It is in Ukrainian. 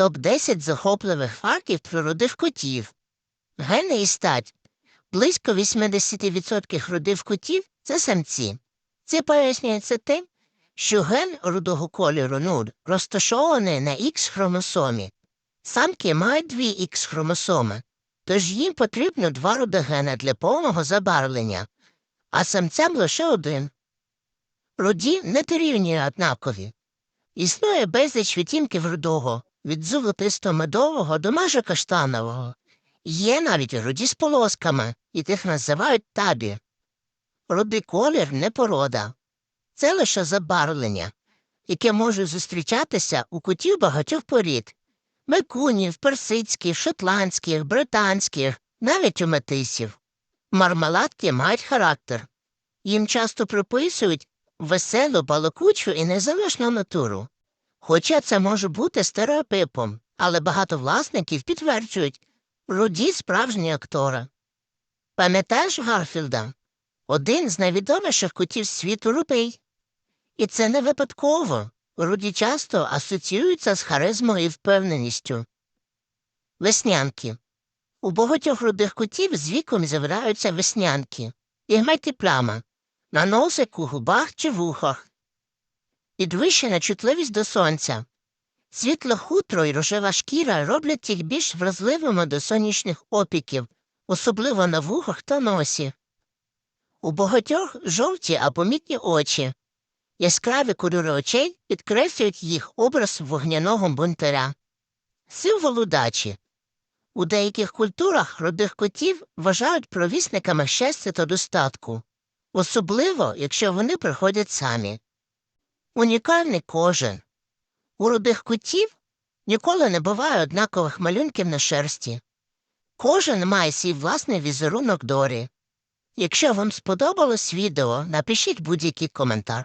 Топ-10 захопливих фактів про рудих котів. Гени і стать. Близько 80% рудих котів це самці. Це пояснюється тим, що ген рудого кольору нуд розташований на Х-хромосомі. Самки мають дві Х-хромосоми, тож їм потрібно два рудогена для повного забарвлення, а самцям лише один. Руді не дорівнює однакові. Існує безліч відтінків рудого, від золотисто-медового до майже каштанового. Є навіть руді з полосками, і тих називають табі. Рудий колір не порода. Це лише забарвлення, яке може зустрічатися у котів багатьох порід мекунів, персидських, шотландських, британських, навіть у метисів. Мармеладки мають характер. Їм часто приписують веселу, балакучу і незалежну натуру. Хоча це може бути стереотипом, але багато власників підтверджують руді справжні актора. Пам'ятаєш Гарфілда? Один з найвідоміших котів світу рупей. І це не випадково. Руді часто асоціюються з харизмою і впевненістю. Веснянки. У багатьох рудих котів з віком з'являються веснянки, ігмети пляма, на носику, губах чи вухах. Підвищена чутливість до сонця. Світло хутро і рожева шкіра роблять їх більш вразливими до сонячних опіків, особливо на вухах та носі. У багатьох жовті або мітні очі. Яскраві кольори очей підкреслюють їх образ вогняного бунтаря. Символ удачі. У деяких культурах родих котів вважають провісниками щастя та достатку, особливо, якщо вони приходять самі. Унікальний кожен. У рудих кутів ніколи не буває однакових малюнків на шерсті. Кожен має свій власний візерунок дорі. Якщо вам сподобалось відео, напишіть будь-який коментар.